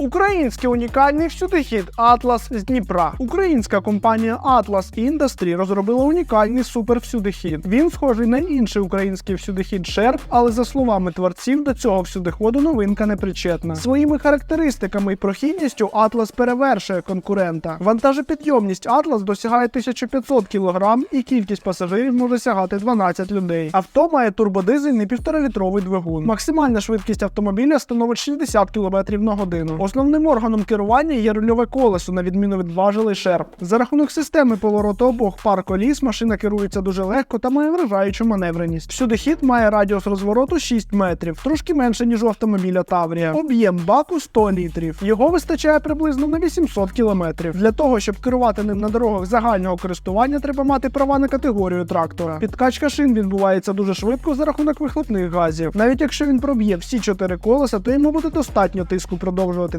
Український унікальний всюдихід Атлас з Дніпра. Українська компанія Atlas Industry розробила унікальний супервсюдихід. Він схожий на інший український всюдихід Sherp, але за словами творців, до цього всюдиходу новинка не причетна. Своїми характеристиками і прохідністю Atlas перевершує конкурента. Вантажопідйомність Atlas досягає 1500 кг і кількість пасажирів може сягати 12 людей. Авто має турбодизельний 1,5-літровий двигун. Максимальна швидкість автомобіля становить 60 км на годину. Основним органом керування є рульове колесо, на відміну від важелей шерп. За рахунок системи повороту обох пар коліс машина керується дуже легко та має вражаючу маневреність. Всюди хід має радіус розвороту 6 метрів, трошки менше ніж у автомобіля Таврія. Об'єм баку 100 літрів. Його вистачає приблизно на 800 кілометрів. Для того, щоб керувати ним на дорогах загального користування, треба мати права на категорію трактора. Підкачка шин відбувається дуже швидко за рахунок вихлопних газів. Навіть якщо він проб'є всі чотири колеса, то йому буде достатньо тиску продовжувати